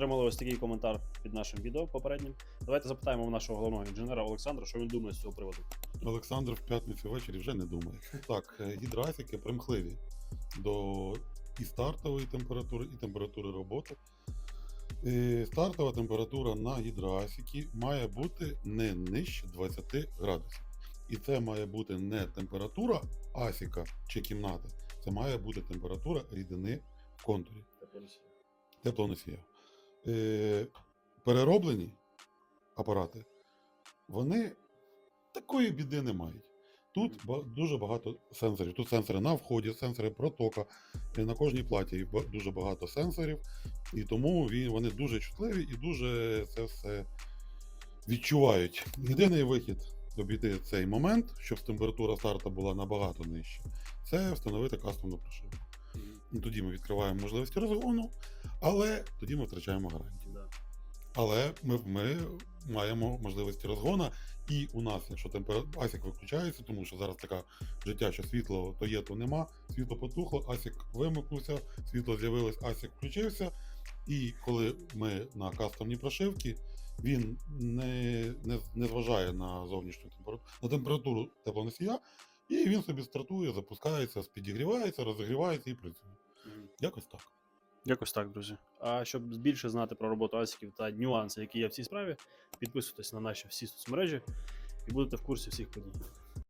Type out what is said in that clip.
Отримали ось такий коментар під нашим відео попереднім. Давайте запитаємо у нашого головного інженера Олександра, що він думає з цього приводу. Олександр в п'ятницю ввечері вже не думає. Так, е, гідроасіки примхливі до і стартової температури, і температури роботи. Е, Стартова температура на гідроасіки має бути не нижче 20 градусів. І це має бути не температура асіка чи кімнати, це має бути температура рідини в контурі теплоносія. Е, перероблені апарати, вони такої біди не мають. Тут дуже багато сенсорів. Тут сенсори на вході, сенсори протока. І на кожній платі дуже багато сенсорів, і тому вони дуже чутливі і дуже це все відчувають. Єдиний вихід обійти цей момент, щоб температура старту була набагато нижча, це встановити кастомну прошивку. І тоді ми відкриваємо можливості розгону, але тоді ми втрачаємо гарантію. Да. Але ми, ми маємо можливості розгона, і у нас, якщо температура асік виключається, тому що зараз таке життя, що світло то є, то нема, світло потухло, асік вимикнувся, світло з'явилось, асік включився. І коли ми на кастомні прошивки, він не, не, не зважає на зовнішню температуру, на температуру теплоносія, і він собі стартує, запускається, підігрівається, розігрівається і працює. Якось так. Якось так, друзі. А щоб більше знати про роботу асіків та нюанси, які є в цій справі, підписуйтесь на наші всі соцмережі і будете в курсі всіх подій.